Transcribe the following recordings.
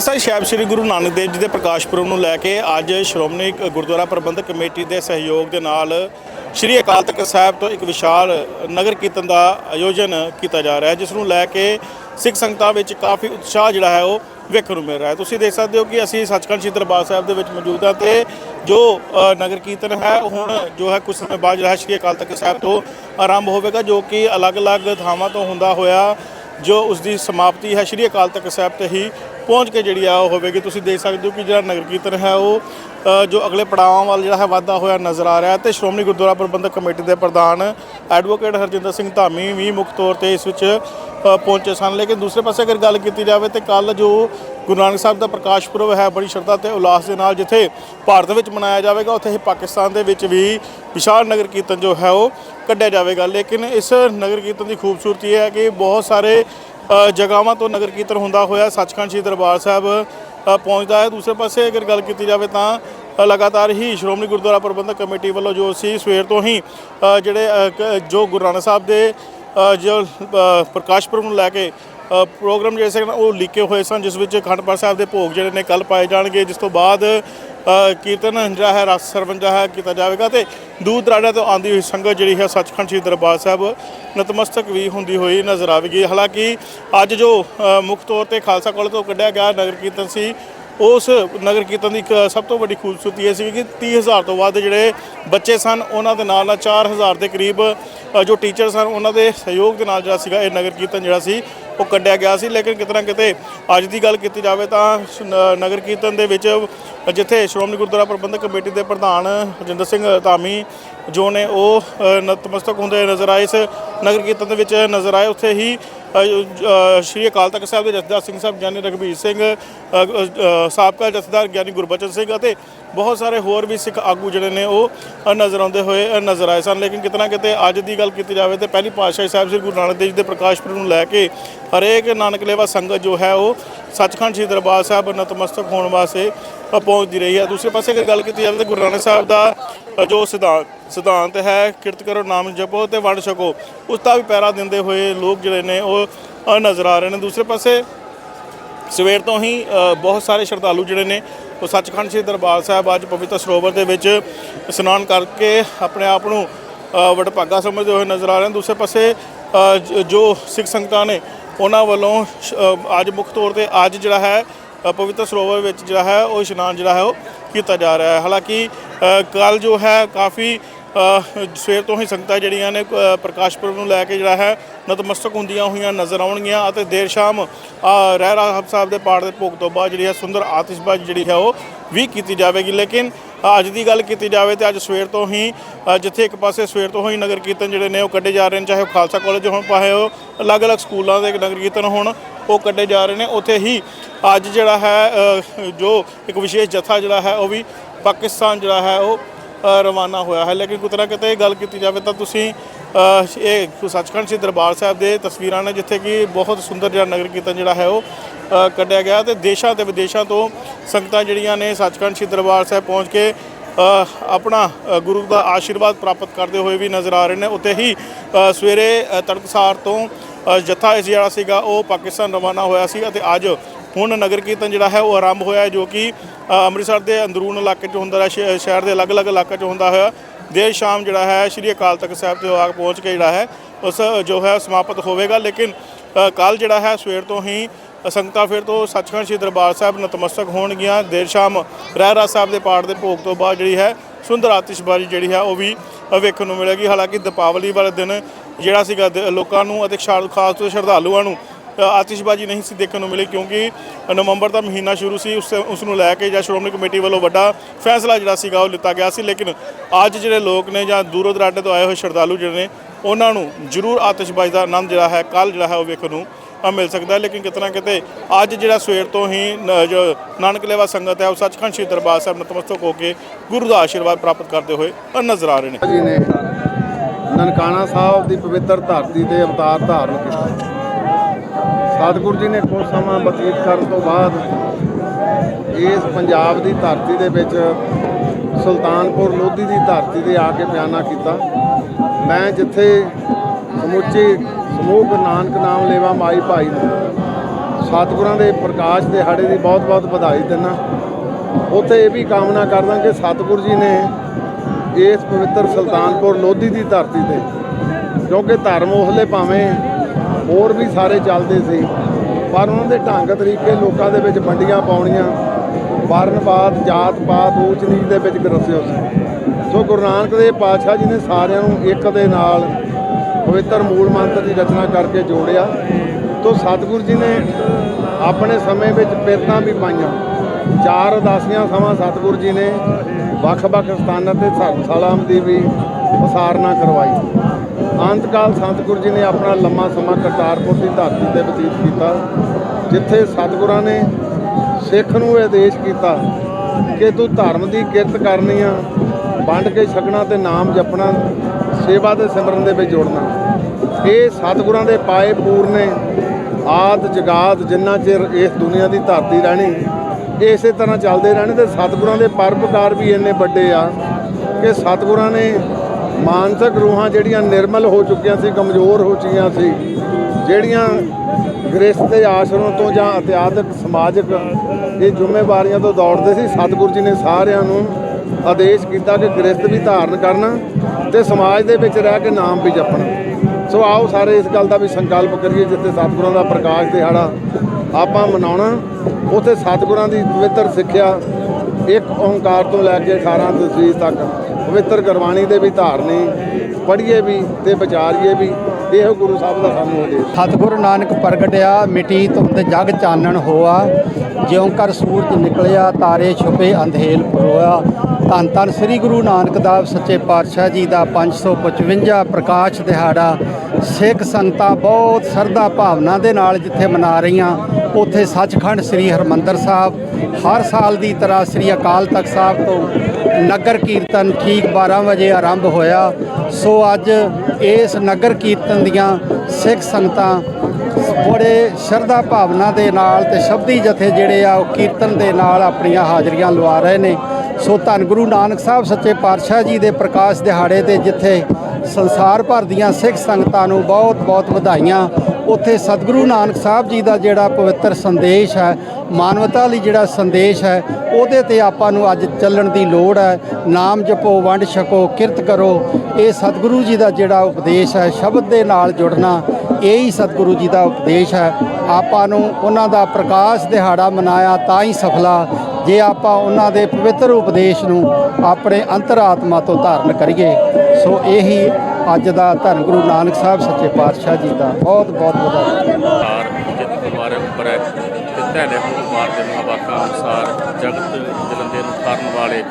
ਪਹਿਲੀ ਪਾਤਸ਼ਾਹੀ ਸਾਹਿਬ ਸ੍ਰੀ ਗੁਰੂ ਨਾਨਕ ਦੇਵ ਜੀ ਦੇ ਪ੍ਰਕਾਸ਼ ਪੁਰਬ ਨੂੰ ਲੈ ਕੇ ਅੱਜ ਸ਼੍ਰੋਮਣੀ ਗੁਰਦੁਆਰਾ ਪ੍ਰਬੰਧਕ ਕਮੇਟੀ ਦੇ ਸਹਿਯੋਗ ਦੇ ਨਾਲ ਸ੍ਰੀ ਅਕਾਲ ਤਖਤ ਸਾਹਿਬ ਤੋਂ ਇੱਕ ਵਿਸ਼ਾਲ ਨਗਰ ਕੀਰਤਨ ਦਾ ਆਯੋਜਨ ਕੀਤਾ ਜਾ ਰਿਹਾ ਹੈ, ਜਿਸ ਨੂੰ ਲੈ ਕੇ ਸਿੱਖ ਸੰਗਤਾਂ ਵਿੱਚ ਕਾਫੀ ਉਤਸ਼ਾਹ ਜਿਹੜਾ ਹੈ ਉਹ ਵੇਖਣ ਨੂੰ ਮਿਲ ਰਿਹਾ ਹੈ। ਤੁਸੀਂ ਦੇਖ ਸਕਦੇ ਹੋ ਕਿ ਅਸੀਂ ਸੱਚਖੰਡ ਸ੍ਰੀ ਦਰਬਾਰ ਸਾਹਿਬ ਦੇ ਵਿੱਚ ਮੌਜੂਦ ਹਾਂ ਤੇ ਜੋ ਨਗਰ ਕੀਰਤਨ ਹੈ ਹੁਣ ਜੋ ਹੈ ਕੁਝ ਸਮੇਂ ਬਾਅਦ ਜਿਹੜਾ ਹੈ ਸ੍ਰੀ ਅਕਾਲ ਤਖਤ ਸਾਹਿਬ ਤੋਂ ਆਰੰਭ ਹੋਵੇਗਾ, ਜੋ ਕਿ ਅਲੱਗ-ਅਲੱਗ ਥਾਵਾਂ ਤੋਂ ਹੁੰਦਾ ਹੋਇਆ ਜੋ ਉਸ ਦੀ ਸਮਾਪਤੀ ਹੈ, ਸ਼੍ਰੀ ਅਕਾਲ ਤਖਤ ਸਾਹਿਬ ਤੇ ਹੀ ਪਹੁੰਚ ਕੇ ਜਿਹੜੀ ਆ ਉਹ ਹੋਵੇਗੀ। ਤੁਸੀਂ ਦੇਖ ਸਕਦੇ ਹੋ ਕਿ ਜਿਹੜਾ ਨਗਰ ਕੀਰਤਨ ਹੈ ਉਹ ਜੋ ਅਗਲੇ ਪੜਾਵਾਂ ਵੱਲ ਜਿਹੜਾ ਹੈ ਵਾਧਾ ਹੋਇਆ ਨਜ਼ਰ ਆ ਰਿਹਾ ਹੈ ਤੇ ਸ਼੍ਰੋਮਣੀ ਗੁਰਦੁਆਰਾ ਪ੍ਰਬੰਧਕ ਕਮੇਟੀ ਦੇ ਪ੍ਰਧਾਨ ਐਡਵੋਕੇਟ ਹਰਜਿੰਦਰ ਸਿੰਘ ਧਾਮੀ ਵੀ ਮੁੱਖ ਤੌਰ ਤੇ ਇਸ ਵਿੱਚ ਪਹੁੰਚੇ ਸਨ। ਲੇਕਿਨ ਦੂਸਰੇ ਪਾਸੇ ਅਗਰ ਗੱਲ ਕੀਤੀ ਜਾਵੇ ਤੇ ਕੱਲ ਜੋ ਗੁਰੂ ਨਾਨਕ ਸਾਹਿਬ ਦਾ ਪ੍ਰਕਾਸ਼ ਪੁਰਬ ਹੈ ਬੜੀ ਸ਼ਰਧਾ ਤੇ ਉਲਾਸ ਦੇ ਨਾਲ ਜਿੱਥੇ ਭਾਰਤ ਵਿੱਚ ਮਨਾਇਆ ਜਾਵੇਗਾ ਉੱਥੇ ਹੀ ਪਾਕਿਸਤਾਨ ਦੇ ਵਿੱਚ ਵੀ ਵਿਸ਼ਾਲ ਨਗਰ ਕੀਰਤਨ ਜੋ ਹੈ ਉਹ ਕੱਢਿਆ ਜਾਵੇਗਾ। ਲੇਕਿਨ ਇਸ ਨਗਰ ਕੀਰਤਨ ਦੀ ਖੂਬਸੂਰਤੀ ਇਹ ਹੈ ਕਿ ਬਹੁਤ ਸਾਰੇ ਅ, ਜਗ੍ਹਾਵਾਂ ਤੋਂ ਨਗਰ ਕੀਰਤਨ ਹੁੰਦਾ ਹੋਇਆ ਸੱਚਖੰਡ ਸ੍ਰੀ ਦਰਬਾਰ ਸਾਹਿਬ ਪਹੁੰਚਦਾ ਹੈ। ਦੂਸਰੇ ਪਾਸੇ ਅਗਰ ਗੱਲ ਕੀਤੀ ਜਾਵੇ ਤਾਂ ਲਗਾਤਾਰ ਹੀ ਸ਼੍ਰੋਮਣੀ ਗੁਰਦੁਆਰਾ ਪ੍ਰਬੰਧਕ ਕਮੇਟੀ ਵੱਲੋਂ ਜੋ ਸੀ ਸਵੇਰ ਤੋਂ ਹੀ ਜਿਹੜੇ ਜੋ ਗੁਰੂ ਨਾਨਕ ਸਾਹਿਬ ਦੇ ਜੋ ਪ੍ਰਕਾਸ਼ ਪੁਰਬ ਨੂੰ ਲੈ ਕੇ ਪ੍ਰੋਗਰਾਮ ਜਿਹੜੇ ਸਨ ਉਹ ਲਿਖੇ ਹੋਏ ਸਨ, ਜਿਸ ਵਿੱਚ ਅਖੰਡ ਪਾਠ ਸਾਹਿਬ ਦੇ ਭੋਗ ਜਿਹੜੇ ਨੇ ਕੱਲ ਪਾਏ ਜਾਣਗੇ, ਜਿਸ ਤੋਂ ਬਾਅਦ ਕੀਰਤਨ ਜਿਹੜਾ ਹੈ, ਰਸ ਸਰਵੰਜਾ ਹੈ, ਕੀਤਾ ਜਾਵੇਗਾ ਤੇ ਦੂਰ ਦਰਾਡੇ ਤੋਂ ਆਂਦੀ ਹੋਈ ਸੰਗਤ ਜਿਹੜੀ ਹੈ, ਸੱਚਖੰਡ ਸ੍ਰੀ ਦਰਬਾਰ ਸਾਹਿਬ ਨਤਮਸਤਕ ਵੀ ਹੁੰਦੀ ਹੋਈ ਨਜ਼ਰ ਆਵੇਗੀ। ਹਾਲਾਂਕਿ ਅੱਜ ਜੋ ਮੁੱਖ ਤੌਰ ਤੇ ਖਾਲਸਾ ਕਾਲਜ ਤੋਂ ਕੱਢਿਆ ਗਿਆ ਨਗਰ ਕੀਰਤਨ ਸੀ ਉਸ ਨਗਰ ਕੀਰਤਨ ਦੀ ਇੱਕ ਸਭ ਤੋਂ ਵੱਡੀ ਖੂਬਸੂਰਤੀ ਇਹ ਸੀ ਕਿ 30000 ਤੋਂ ਵੱਧ ਜਿਹੜੇ ਬੱਚੇ ਸਨ, ਉਹਨਾਂ ਦੇ ਨਾਲ ਨਾਲ 4000 ਦੇ ਕਰੀਬ ਜੋ ਟੀਚਰ ਸਨ, ਉਹਨਾਂ ਦੇ ਸਹਿਯੋਗ ਦੇ ਨਾਲ ਜਿਹੜਾ ਸੀਗਾ ਇਹ ਨਗਰ ਕੀਰਤਨ ਜਿਹੜਾ ਸੀ, ਉਹ ਕੱਢਿਆ ਗਿਆ ਸੀ। ਲੇਕਿਨ ਕਿਤੇ ਨਾ ਕਿਤੇ ਅੱਜ ਦੀ ਗੱਲ ਕੀਤੀ ਜਾਵੇ ਤਾਂ ਨ- ਨਗਰ ਕੀਰਤਨ ਦੇ ਵਿੱਚ ਜਿੱਥੇ ਸ਼੍ਰੋਮਣੀ ਗੁਰਦੁਆਰਾ ਪ੍ਰਬੰਧਕ ਕਮੇਟੀ ਦੇ ਪ੍ਰਧਾਨ ਰਜਿੰਦਰ ਸਿੰਘ ਧਾਮੀ ਜੋ ਨੇ ਉਹ ਨਤਮਸਤਕ ਹੁੰਦੇ ਨਜ਼ਰ ਆਏ, ਇਸ ਨਗਰ ਕੀਰਤਨ ਦੇ ਵਿੱਚ ਨਜ਼ਰ ਆਏ, ਉੱਥੇ ਹੀ ਸ਼੍ਰੀ ਅਕਾਲ ਤਖਤ ਸਾਹਿਬ ਦੇ ਜਥੇਦਾਰ ਸਿੰਘ ਸਾਹਿਬ, ਗਿਆਨੀ ਰਘਬੀਰ ਸਿੰਘ ਸਾਬਕਾ ਜਥੇਦਾਰ ਗਿਆਨੀ ਗੁਰਬਚਨ ਸਿੰਘ ਅਤੇ ਬਹੁਤ ਸਾਰੇ ਹੋਰ ਵੀ ਸਿੱਖ ਆਗੂ ਜਿਹੜੇ ਨੇ ਉਹ ਨਜ਼ਰ ਆਉਂਦੇ ਹੋਏ ਨਜ਼ਰ ਆਏ ਸਨ। ਲੇਕਿਨ ਕਿਤਨਾ ਕਿਤੇ ਅੱਜ ਦੀ ਗੱਲ ਕੀਤੀ ਜਾਵੇ ਤੇ ਪਹਿਲੀ ਪਾਤਸ਼ਾਹੀ ਸਾਹਿਬ ਸ੍ਰੀ ਗੁਰੂ ਨਾਨਕ ਦੇਵ ਜੀ ਦੇ ਪ੍ਰਕਾਸ਼ ਪੁਰਬ ਨੂੰ ਲੈ ਕੇ ਹਰੇਕ ਨਾਨਕ ਲੇਵਾ ਸੰਗਤ ਜੋ ਹੈ ਉਹ ਸੱਚਖੰਡ ਸ੍ਰੀ ਦਰਬਾਰ ਸਾਹਿਬ ਨਤਮਸਤਕ ਹੋਣ ਵਾਸਤੇ ਪਹੁੰਚਦੀ ਰਹੀ ਹੈ। ਦੂਸਰੇ ਪਾਸੇ ਅਗਰ ਗੱਲ ਕੀਤੀ ਜਾਵੇ ਤਾਂ ਗੁਰੂ ਨਾਨਕ ਸਾਹਿਬ ਦਾ ਜੋ ਸਿਧਾਂਤ ਸਿਧਾਂਤ ਹੈ ਕਿਰਤ ਕਰੋ ਨਾਮ ਜਪੋ ਤੇ ਵੰਡ ਛਕੋ ਉਸ ਦਾ ਵੀ ਪੈਰਾ ਦਿੰਦੇ ਹੋਏ ਲੋਕ ਜਿਹੜੇ ਨੇ ਉਹ ਨਜ਼ਰ ਆ ਰਹੇ ਨੇ। ਦੂਸਰੇ ਪਾਸੇ ਸਵੇਰ ਤੋਂ ਹੀ ਬਹੁਤ ਸਾਰੇ ਸ਼ਰਧਾਲੂ ਜਿਹੜੇ ਨੇ ਉਹ ਸੱਚਖੰਡ ਸ੍ਰੀ ਦਰਬਾਰ ਸਾਹਿਬ ਅੱਜ ਪਵਿੱਤਰ ਸਰੋਵਰ ਦੇ ਵਿੱਚ ਇਸ਼ਨਾਨ ਕਰਕੇ ਆਪਣੇ ਆਪ ਨੂੰ ਅ, ਵਡਭਾਗਾ ਸਮਝਦੇ ਹੋਏ ਨਜ਼ਰ ਆ ਰਹੇ ਨੇ। ਦੂਸਰੇ ਪਾਸੇ ਜੋ ਸਿੱਖ ਸੰਗਤਾਂ ਨੇ ਉਹਨਾਂ ਵੱਲੋਂ ਅੱਜ ਮੁੱਖ ਤੌਰ ਤੇ ਅੱਜ ਜਿਹੜਾ ਹੈ ਪਵਿੱਤਰ ਸਰੋਵਰ ਵਿੱਚ ਜਿਹੜਾ ਹੈ ਉਹ ਇਸ਼ਨਾਨ ਜਿਹੜਾ ਹੈ ਉਹ ਕੀਤਾ ਜਾ ਰਿਹਾ ਹੈ। ਹਾਲਾਂਕਿ ਕੱਲ ਜੋ ਹੈ ਕਾਫੀ ਸਵੇਰ ਤੋਂ ਹੀ ਸੰਗਤਾਂ ਜਿਹੜੀਆਂ ਨੇ ਪ੍ਰਕਾਸ਼ ਪੁਰਬ ਨੂੰ ਲੈ ਕੇ ਜਿਹੜਾ ਹੈ ਨਤਮਸਤਕ ਹੁੰਦੀਆਂ ਹੋਈਆਂ ਨਜ਼ਰ ਆਉਣਗੀਆਂ ਅਤੇ ਦੇਰ ਸ਼ਾਮ ਅ, ਰਹਿਰਾ ਸਾਹਿਬ ਦੇ ਪਾਠ ਦੇ ਭੋਗ ਤੋਂ ਬਾਅਦ ਜਿਹੜੀ ਹੈ ਸੁੰਦਰ ਆਤਿਸ਼ਬਾਜ਼ੀ ਜਿਹੜੀ ਹੈ ਉਹ ਵੀ ਕੀਤੀ ਜਾਵੇਗੀ। ਲੇਕਿਨ ਅੱਜ ਦੀ ਗੱਲ ਕੀਤੀ ਜਾਵੇ ਤੇ ਅੱਜ ਸਵੇਰ ਤੋਂ ਹੀ ਜਿੱਥੇ ਇੱਕ ਪਾਸੇ ਸਵੇਰ ਤੋਂ ਹੀ ਨਗਰ ਕੀਰਤਨ ਜਿਹੜੇ ਨੇ ਉਹ ਕੱਢੇ ਜਾ ਰਹੇ ਨੇ ਚਾਹੇ ਉਹ ਖਾਲਸਾ ਕਾਲਜ ਹੋਣ ਪਾਏ ਉਹ ਅਲੱਗ-ਅਲੱਗ ਸਕੂਲਾਂ ਦੇ ਨਗਰ ਕੀਰਤਨ ਹੋਣ ਉਹ ਕੱਢੇ ਜਾ ਰਹੇ ਨੇ। ਉੱਥੇ ਹੀ ਅੱਜ ਜਿਹੜਾ ਹੈ ਜੋ ਇੱਕ ਵਿਸ਼ੇਸ਼ ਜਥਾ ਜਿਹੜਾ ਹੈ, ਉਹ ਵੀ ਪਾਕਿਸਤਾਨ ਜਿਹੜਾ ਹੈ, ਉਹ ਰਵਾਨਾ ਹੋਇਆ ਹੈ। ਲੇਕਿਨ ਕਿਤੇ ਨਾ ਕਿਤੇ ਗੱਲ ਕੀਤੀ ਜਾਵੇ ਤਾਂ ਤੁਸੀਂ ਇਹ ਸੱਚਖੰਡ ਸ੍ਰੀ ਦਰਬਾਰ ਸਾਹਿਬ ਦੇ ਤਸਵੀਰਾਂ ਨੇ, ਜਿੱਥੇ ਕਿ ਬਹੁਤ ਸੁੰਦਰ ਜਿਹੜਾ ਨਗਰ ਕੀਰਤਨ ਜਿਹੜਾ ਹੈ, ਉਹ ਕੱਢਿਆ ਗਿਆ ਤੇ ਦੇਸ਼ਾਂ ਤੇ ਵਿਦੇਸ਼ਾਂ ਤੋਂ ਸੰਗਤਾਂ ਜਿਹੜੀਆਂ ਨੇ ਸੱਚਖੰਡ ਸ੍ਰੀ ਦਰਬਾਰ ਸਾਹਿਬ ਪਹੁੰਚ ਕੇ ਆਪਣਾ ਗੁਰੂ ਦਾ ਆਸ਼ੀਰਵਾਦ ਪ੍ਰਾਪਤ ਕਰਦੇ ਹੋਏ ਵੀ ਨਜ਼ਰ ਆ ਰਹੇ ਨੇ। ਉੱਥੇ ਹੀ ਸਵੇਰੇ ਤੜਕਸਾਰ ਤੋਂ ਜਥਾ ਇਸ ਜਿਹੜਾ ਸੀਗਾ, ਉਹ ਪਾਕਿਸਤਾਨ ਰਵਾਨਾ ਹੋਇਆ ਸੀ ਅਤੇ ਅੱਜ ਹੁਣ ਨਗਰ ਕੀਰਤਨ ਜਿਹੜਾ ਹੈ, ਉਹ ਆਰੰਭ ਹੋਇਆ ਜੋ ਕਿ ਅੰਮ੍ਰਿਤਸਰ ਦੇ ਅੰਦਰੂਨ ਇਲਾਕੇ 'ਚ ਹੁੰਦਾ ਹੈ, ਸ਼ਹਿ- ਸ਼ਹਿਰ ਦੇ ਅਲੱਗ-ਅਲੱਗ ਇਲਾਕੇ 'ਚ ਹੁੰਦਾ ਹੋਇਆ। ਦੇਰ ਸ਼ਾਮ ਜਿਹੜਾ ਹੈ, ਸ਼੍ਰੀ ਅਕਾਲ ਤਖਤ ਸਾਹਿਬ ਤੇ ਆ ਪਹੁੰਚ ਕੇ ਜਿਹੜਾ ਹੈ, ਉਸ, ਜੋ ਹੈ ਸਮਾਪਤ ਹੋਵੇਗਾ। ਲੇਕਿਨ ਕੱਲ ਜਿਹੜਾ ਹੈ, ਸਵੇਰ ਤੋਂ ਹੀ ਸੰਗਤਾਂ ਫਿਰ ਤੋਂ ਸੱਚਖੰਡ ਸ੍ਰੀ ਦਰਬਾਰ ਸਾਹਿਬ ਨਤਮਸਤਕ ਹੋਣਗੀਆਂ। ਦੇਰ ਸ਼ਾਮ ਰਹਿਰਾ ਸਾਹਿਬ ਦੇ ਪਾਠ ਦੇ ਭੋਗ ਤੋਂ ਬਾਅਦ ਜਿਹੜੀ ਹੈ, ਸੁੰਦਰ ਆਤਿਸ਼ਬਾਜ਼ੀ ਜਿਹੜੀ ਹੈ, ਉਹ ਵੀ ਵੇਖਣ ਨੂੰ ਮਿਲੇਗੀ। ਹਾਲਾਂਕਿ ਦੀਪਾਵਲੀ ਵਾਲੇ ਦਿਨ ਜਿਹੜਾ ਸੀਗਾ ਦ- ਲੋਕਾਂ ਨੂੰ ਅਤੇ ਖਾਸ ਤੌਰ ਸ਼ਰਧਾਲੂਆਂ ਨੂੰ ਆਤਿਸ਼ਬਾਜ਼ੀ ਨਹੀਂ ਸੀ ਦੇਖਣ ਨੂੰ ਮਿਲੀ ਕਿਉਂਕਿ ਨਵੰਬਰ ਦਾ ਮਹੀਨਾ ਸ਼ੁਰੂ ਸੀ, ਉਸ ਉਸ ਨੂੰ ਲੈ ਕੇ ਜਾਂ ਸ਼੍ਰੋਮਣੀ ਕਮੇਟੀ ਵੱਲੋਂ ਵੱਡਾ ਫੈਸਲਾ ਜਿਹੜਾ ਸੀਗਾ ਉਹ ਲਿੱਤਾ ਗਿਆ ਸੀ। ਲੇਕਿਨ ਅੱਜ ਜਿਹੜੇ ਲੋਕ ਨੇ ਜਾਂ ਦੂਰੋਂ ਦਰਾਡੇ ਤੋਂ ਆਏ ਹੋਏ ਸ਼ਰਧਾਲੂ ਜਿਹੜੇ ਨੇ, ਉਹਨਾਂ ਨੂੰ ਜ਼ਰੂਰ ਆਤਿਸ਼ਬਾਜ਼ੀ ਦਾ ਆਨੰਦ ਜਿਹੜਾ ਹੈ ਕੱਲ ਜਿਹੜਾ ਹੈ ਉਹ ਵੇਖਣ ਨੂੰ ਮਿਲ ਸਕਦਾ ਹੈ। ਲੇਕਿਨ ਕਿਤਨਾ ਕਿਤੇ ਅੱਜ ਜਿਹੜਾ ਸਵੇਰ ਤੋਂ ਹੀ ਜੋ ਨਾਨਕ ਲੇਵਾ ਸੰਗਤ ਹੈ, ਉਹ ਸੱਚਖੰਡ ਸ੍ਰੀ ਦਰਬਾਰ ਸਾਹਿਬ ਨਤਮਸਤਕ ਹੋ ਕੇ ਗੁਰੂ ਦਾ ਆਸ਼ੀਰਵਾਦ ਪ੍ਰਾਪਤ ਕਰਦੇ ਹੋਏ ਨਜ਼ਰ ਆ ਰਹੇ ਨੇ ਨਨਕਾਣਾ ਸਾਹਿਬ ਦੀ ਪਵਿੱਤਰ ਧਰਤੀ ਤੇ ਅਵਤਾਰ ਧਾਰਨ ਕੀਤਾ। ਸਤਿਗੁਰੂ ਜੀ ਨੇ ਕੁਝ ਸਮਾਂ ਬਤੀਤ ਕਰਨ ਤੋਂ ਬਾਅਦ ਇਸ ਪੰਜਾਬ ਦੀ ਧਰਤੀ ਦੇ ਵਿੱਚ ਸੁਲਤਾਨਪੁਰ ਲੋਧੀ ਦੀ ਧਰਤੀ ਤੇ ਆ ਕੇ ਬਿਆਨਾ ਕੀਤਾ। ਮੈਂ ਜਿੱਥੇ ਸਮੁੱਚੇ ਸਮੂਹ ਗੁਰੂ ਨਾਨਕ ਨਾਮ ਲੇਵਾ ਮਾਈ ਭਾਈ ਨੂੰ ਸਤਿਗੁਰਾਂ ਦੇ ਪ੍ਰਕਾਸ਼ ਦਿਹਾੜੇ ਦੀ ਬਹੁਤ-ਬਹੁਤ ਵਧਾਈ ਦਿੰਦਾ। ਉੱਥੇ ਇਹ ਵੀ ਕਾਮਨਾ ਕਰਦਾ ਕਿ ਸਤਿਗੁਰ ਜੀ ਨੇ ਇਸ ਪਵਿੱਤਰ ਸੁਲਤਾਨਪੁਰ ਲੋਧੀ ਦੀ ਧਰਤੀ ਤੇ, ਕਿਉਂਕਿ ਧਰਮ ਉਸਲੇ ਭਾਵੇਂ ਹੋਰ ਵੀ ਸਾਰੇ ਚੱਲਦੇ ਸੀ, ਪਰ ਉਹਨਾਂ ਦੇ ਢੰਗ ਤਰੀਕੇ ਲੋਕਾਂ ਦੇ ਵਿੱਚ ਵੰਡੀਆਂ ਪਾਉਣੀਆਂ ਵਰਨਵਾਦ ਜਾਤ ਪਾਤ ਊਚ ਨੀਚ ਦੇ ਵਿੱਚ ਗਰਸਿਓ ਸੀ। ਸੋ ਗੁਰੂ ਨਾਨਕ ਦੇਵ ਪਾਤਸ਼ਾਹ ਜੀ ਨੇ ਸਾਰਿਆਂ ਨੂੰ ਇੱਕ ਦੇ ਨਾਲ ਪਵਿੱਤਰ ਮੂਲ ਮੰਤਰ ਦੀ ਰਚਨਾ ਕਰਕੇ ਜੋੜਿਆ। ਤੋਂ ਸਤਿਗੁਰੂ ਜੀ ਨੇ ਆਪਣੇ ਸਮੇਂ ਵਿੱਚ ਪਿਰਤਾਂ ਵੀ ਪਾਈਆਂ। ਚਾਰ ਉਦਾਸੀਆਂ ਸਮਾਂ ਸਤਿਗੁਰੂ ਜੀ ਨੇ ਵੱਖ-ਵੱਖ ਸਥਾਨਾਂ ਤੇ ਧਰਮਸ਼ਾਲਾ ਦੀ ਵੀ ਉਸਾਰਨਾ ਕਰਵਾਈ। ਅੰਤਕਾਲ ਸਤਿਗੁਰੂ ਜੀ ਨੇ ਆਪਣਾ ਲੰਮਾ ਸਮਾਂ ਕਰਤਾਰਪੁਰ ਦੀ ਧਰਤੀ ਤੇ ਬਤੀਤ ਕੀਤਾ, ਜਿੱਥੇ ਸਤਿਗੁਰਾਂ ਨੇ ਸਿੱਖ ਨੂੰ ਇਹ ਆਦੇਸ਼ ਕੀਤਾ ਕਿ ਤੂੰ ਧਰਮ ਦੀ ਕਿਰਤ ਕਰਨੀ ਆ, ਵੰਡ ਕੇ ਛਕਣਾ ਤੇ ਨਾਮ ਜਪਣਾ, ਸੇਵਾ ਤੇ ਸਿਮਰਨ ਦੇ ਵਿੱਚ ਜੁੜਨਾ। ਇਹ ਸਤਿਗੁਰਾਂ ਦੇ ਪਾਏ ਪੂਰਨੇ ਆਦ ਜਗਾਤ ਜਿੰਨਾ ਚਿਰ ਇਸ ਦੁਨੀਆ ਦੀ ਧਰਤੀ ਰਹਿਣੀ ਇਸੇ ਤਰ੍ਹਾਂ ਚੱਲਦੇ ਰਹਿਣ ਤੇ ਸਤਿਗੁਰਾਂ ਦੇ ਪਰਪਕਾਰ ਵੀ ਇੰਨੇ ਵੱਡੇ ਆ ਕਿ ਸਤਿਗੁਰਾਂ ਨੇ ਮਾਨਸਿਕ ਰੂਹਾਂ ਜਿਹੜੀਆਂ ਨਿਰਮਲ ਹੋ ਚੁੱਕੀਆਂ ਸੀ, ਕਮਜ਼ੋਰ ਹੋ ਚੁੱਕੀਆਂ ਸੀ, ਜਿਹੜੀਆਂ ਗ੍ਰਸਥ ਦੇ ਆਸ਼ਰਮ ਤੋਂ ਜਾਂ ਇਤਿਹਾਸਕ ਸਮਾਜਿਕ ਇਹ ਜ਼ਿੰਮੇਵਾਰੀਆਂ ਤੋਂ ਦੌੜਦੇ ਸੀ, ਸਤਿਗੁਰੂ ਜੀ ਨੇ ਸਾਰਿਆਂ ਨੂੰ ਆਦੇਸ਼ ਕੀਤਾ ਕਿ ਗ੍ਰਸਥ ਵੀ ਧਾਰਨ ਕਰਨ ਤੇ ਸਮਾਜ ਦੇ ਵਿੱਚ ਰਹਿ ਕੇ ਨਾਮ ਵੀ ਜਪਣ। ਸੋ ਆਓ ਸਾਰੇ ਇਸ ਗੱਲ ਦਾ ਵੀ ਸੰਕਲਪ ਕਰੀਏ, ਜਿੱਥੇ ਸਤਿਗੁਰਾਂ ਦਾ ਪ੍ਰਕਾਸ਼ ਦਿਹਾੜਾ ਆਪਾਂ ਮਨਾਉਣਾ। ਉੱਥੇ ਸਤਿਗੁਰਾਂ ਦੀ ਪਵਿੱਤਰ ਸਿੱਖਿਆ ਇੱਕ ਓੰਕਾਰ ਤੋਂ ਲੈ ਕੇ 18 ਤਸਵੀਰ ਤੱਕ। ਪਵਿੱਤਰ ਗੁਰਬਾਣੀ ਦੇ ਵੀ ਧਾਰਨੀ, ਪੜ੍ਹੀਏ ਵੀ ਤੇ ਵਿਚਾਰੀਏ ਵੀ। ਇਹੋ ਗੁਰੂ ਸਾਹਿਬ ਦਾ ਸਾਨੂੰ ਉਦੇਸ਼ ਸਤਿਗੁਰੂ ਨਾਨਕ ਪ੍ਰਗਟਿਆ, ਮਿਟੀ ਧੁੰਦ ਜਗ ਚਾਨਣ ਹੋਆ। ਜਿਉਂ ਕਰ ਸੂਰਜ ਨਿਕਲਿਆ, ਤਾਰੇ ਛੁਪੇ, ਅੰਧੇਲ ਪਰੋਆ। ਧੰਨ ਧੰਨ ਸ੍ਰੀ ਗੁਰੂ ਨਾਨਕ ਦੇਵ ਸੱਚੇ ਪਾਤਸ਼ਾਹ ਜੀ ਦਾ 555 ਪ੍ਰਕਾਸ਼ ਦਿਹਾੜਾ। ਸਿੱਖ ਸੰਗਤਾਂ ਬਹੁਤ ਸਰਦਾ ਭਾਵਨਾ ਦੇ ਨਾਲ ਜਿੱਥੇ ਮਨਾ ਰਹੀਆਂ, ਉੱਥੇ ਸੱਚਖੰਡ ਸ੍ਰੀ ਹਰਮੰਦਰ ਸਾਹਿਬ। ਹਰ ਸਾਲ ਦੀ ਤਰ੍ਹਾਂ ਸ੍ਰੀ ਅਕਾਲ ਤਖਤ ਸਾਹਿਬ ਤੋਂ ਨਗਰ ਕੀਰਤਨ ਠੀਕ 12 ਵਜੇ ਆਰੰਭ ਹੋਇਆ। ਸੋ ਅੱਜ ਇਸ ਨਗਰ ਕੀਰਤਨ ਦੀਆਂ ਸਿੱਖ ਸੰਗਤਾਂ ਬੜੇ ਸ਼ਰਧਾ ਭਾਵਨਾ ਦੇ ਨਾਲ ਤੇ ਸ਼ਬਦੀ ਜਥੇ ਜਿਹੜੇ ਆ ਉਹ ਕੀਰਤਨ ਦੇ ਨਾਲ ਆਪਣੀਆਂ ਹਾਜ਼ਰੀਆਂ ਲਵਾ ਰਹੇ ਨੇ। ਸੋ ਧੰਨ ਗੁਰੂ ਨਾਨਕ ਸਾਹਿਬ ਸੱਚੇ ਪਾਤਸ਼ਾਹ ਜੀ ਦੇ ਪ੍ਰਕਾਸ਼ ਦਿਹਾੜੇ ਤੇ ਜਿੱਥੇ ਸੰਸਾਰ ਭਰ ਦੀਆਂ ਸਿੱਖ ਸੰਗਤਾਂ ਨੂੰ ਬਹੁਤ ਬਹੁਤ ਵਧਾਈਆਂ ਉੱਥੇ ਸਤਿਗੁਰੂ ਨਾਨਕ ਸਾਹਿਬ ਜੀ ਦਾ ਜਿਹੜਾ ਪਵਿੱਤਰ ਸੰਦੇਸ਼ ਹੈ, ਮਾਨਵਤਾ ਲਈ ਜਿਹੜਾ ਸੰਦੇਸ਼ ਹੈ, ਉਹਦੇ ਤੇ ਆਪਾਂ ਨੂੰ ਅੱਜ ਚੱਲਣ ਦੀ ਲੋੜ ਹੈ। ਨਾਮ ਜਪੋ, ਵੰਡ ਛਕੋ, ਕਿਰਤ ਕਰੋ। ਇਹ ਸਤਿਗੁਰੂ ਜੀ ਦਾ ਜਿਹੜਾ ਉਪਦੇਸ਼ ਹੈ, ਸ਼ਬਦ ਦੇ ਨਾਲ ਜੁੜਨਾ, ਇਹ ਹੀ ਸਤਿਗੁਰੂ ਜੀ ਦਾ ਉਪਦੇਸ਼ ਹੈ। ਆਪਾਂ ਨੂੰ ਉਹਨਾਂ ਦਾ ਪ੍ਰਕਾਸ਼ ਦਿਹਾੜਾ ਮਨਾਇਆ ਤਾਂ ਹੀ ਸਫਲਾ। ਜੇ ਆਪਾਂ ਉਹਨਾਂ ਦੇ ਪਵਿੱਤਰ ਉਪਦੇਸ਼ ਨੂੰ ਆਪਣੇ ਅੰਤਰਾਤਮਾ ਤੋਂ ਧਾਰਨ ਕਰੀਏ, ਸੋ ਇਹੀ ਅੱਜ ਦਾ ਧੰਨ ਗੁਰੂ ਨਾਨਕ ਸਾਹਿਬ ਸੱਚੇ ਪਾਤਸ਼ਾਹ ਜੀ ਦਾ ਬਹੁਤ ਬਹੁਤ ਵਧਾਈ ਅਨੁਸਾਰ ਜਿਤ ਕੁਮਾਰ ਉੱਪਰ ਹੈ ਤੇ ਧੈਲੇ ਕੁਮਾਰ ਦੇ ਮਹਾਵਾਕਾਂ ਅਨੁਸਾਰ ਜਗਤ ਜਲੰਦੇ ਨੂੰ ਕਰਨ ਵਾਲੇ,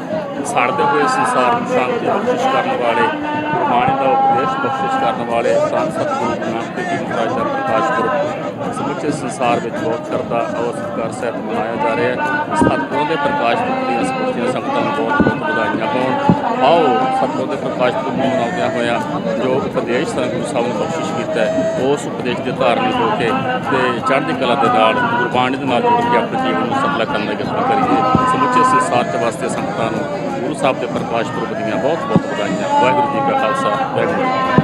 ਸੜਦੇ ਹੋਏ ਸੰਸਾਰ ਨੂੰ ਸ਼ਾਂਤੀ ਬਖਸ਼ਿਸ਼ ਕਰਨ ਵਾਲੇ ਗੁਰਬਾਣੀ ਦਾ ਉਪਦੇਸ਼ ਬਖਸ਼ਿਸ਼ ਕਰਨ ਵਾਲੇ ਸੰਤ ਸਤਿਗੁਰੂ ਨਾਨਕ ਦੇਵ ਜੀ ਮਹਾਰਾਜ ਦਾ ਪ੍ਰਕਾਸ਼ ਪੁਰਬ ਸਮੁੱਚੇ ਸੰਸਾਰ ਵਿੱਚ ਬਹੁਤ ਸ਼ਰਧਾ ਔਰ ਸਤਿਕਾਰ, ਸਹਿਤ ਮਨਾਇਆ ਜਾ ਰਿਹਾ ਹੈ। ਸਤਿਗੁਰਾਂ ਦੇ ਪ੍ਰਕਾਸ਼ ਪੁਰਬ ਦੀਆਂ ਸਮੁੱਚੀਆਂ ਸੰਗਤਾਂ ਨੂੰ ਬਹੁਤ ਬਹੁਤ ਵਧਾਈਆਂ ਹੋਣ। ਆਓ, ਸਤਿਗੁਰਾਂ ਦੇ ਪ੍ਰਕਾਸ਼ ਪੁਰਬ ਨੂੰ ਮਨਾਉਂਦਿਆਂ ਹੋਇਆਂ ਜੋ ਉਪਦੇਸ਼ ਸਾਨੂੰ ਗੁਰੂ ਸਾਹਿਬ ਨੇ ਬਖਸ਼ਿਸ਼ ਕੀਤਾ ਹੈ, ਉਸ ਉਪਦੇਸ਼ ਦੇ ਧਾਰਨੀ ਹੋ ਕੇ ਤੇ ਚੜ੍ਹਦੀ ਕਲਾ ਦੇ ਨਾਲ ਗੁਰਬਾਣੀ ਦੇ ਨਾਲ ਜੁੜ ਕੇ ਆਪਣੇ ਜੀਵਨ ਨੂੰ ਸਫਲਾ ਕਰਨ ਦਾ ਯਤਨ ਕਰੀਏ। ਸਮੁੱਚੇ ਸੰਸਾਰ ਦੇ ਵਾਸਤੇ ਸੰਗਤਾਂ ਨੂੰ ਗੁਰੂ ਸਾਹਿਬ ਦੇ ਪ੍ਰਕਾਸ਼ ਪੁਰਬ ਦੀਆਂ ਬਹੁਤ ਬਹੁਤ ਵਧਾਈਆਂ। ਵਾਹਿਗੁਰੂ ਜੀ ਕਾ ਖਾਲਸਾ, ਵਾਹਿਗੁਰੂ ਜੀ